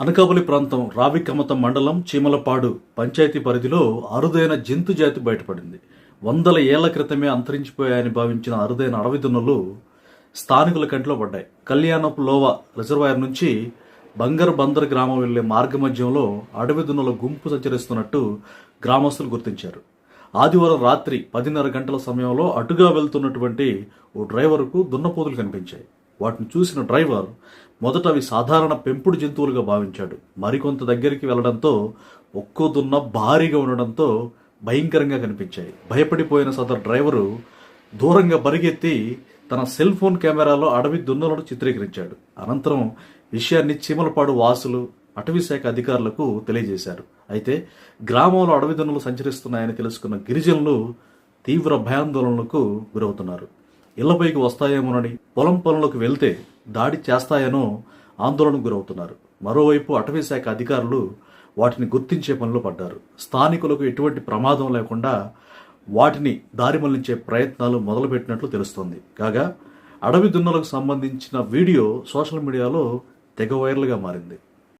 అనకాపల్లి ప్రాంతం రావికమతం మండలం చీమలపాడు పంచాయతీ పరిధిలో అరుదైన జంతు జాతి బయటపడింది. వందల ఏళ్ళ క్రితమే అంతరించిపోయాయని భావించిన అరుదైన అడవి దున్నలు స్థానికుల కంటిలో పడ్డాయి. కళ్యాణపు లోవ రిజర్వాయర్ నుంచి బంగర్ బందర్ గ్రామం వెళ్ళే మార్గ మధ్యంలో అడవి దున్నల గుంపు సంచరిస్తున్నట్టు గ్రామస్తులు గుర్తించారు. ఆదివారం రాత్రి పదిన్నర గంటల సమయంలో అటుగా వెళ్తున్నటువంటి ఓ డ్రైవర్కు దున్నపోతులు కనిపించాయి. వాటిని చూసిన డ్రైవర్ మొదట అవి సాధారణ పెంపుడు జంతువులుగా భావించాడు. మరికొంత దగ్గరికి వెళ్ళడంతో ఒక్కో దున్న భారీగా ఉండడంతో భయంకరంగా కనిపించాయి. భయపడిపోయిన సదరు డ్రైవరు దూరంగా పరిగెత్తి తన సెల్ ఫోన్ కెమెరాలో అడవి దున్నలను చిత్రీకరించాడు. అనంతరం విషయాన్ని చీమలపాడు వాసులు అటవీశాఖ అధికారులకు తెలియజేశారు. అయితే గ్రామంలో అడవి దున్నలు సంచరిస్తున్నాయని తెలుసుకున్న గిరిజనులు తీవ్ర భయాందోళనలకు గురవుతున్నారు. ఇళ్ళపైకి వస్తాయేమోనని పొలం పనులకు వెళ్తే దాడి చేస్తాయనో ఆందోళనకు గురవుతున్నారు. మరోవైపు అటవీ శాఖ అధికారులు వాటిని గుర్తించే పనిలో పడ్డారు. స్థానికులకు ఎటువంటి ప్రమాదం లేకుండా వాటిని దారి మళ్ళించే ప్రయత్నాలు మొదలుపెట్టినట్లు తెలుస్తోంది. కాగా అడవి దున్నలకు సంబంధించిన వీడియో సోషల్ మీడియాలో తెగ వైరల్గా మారింది.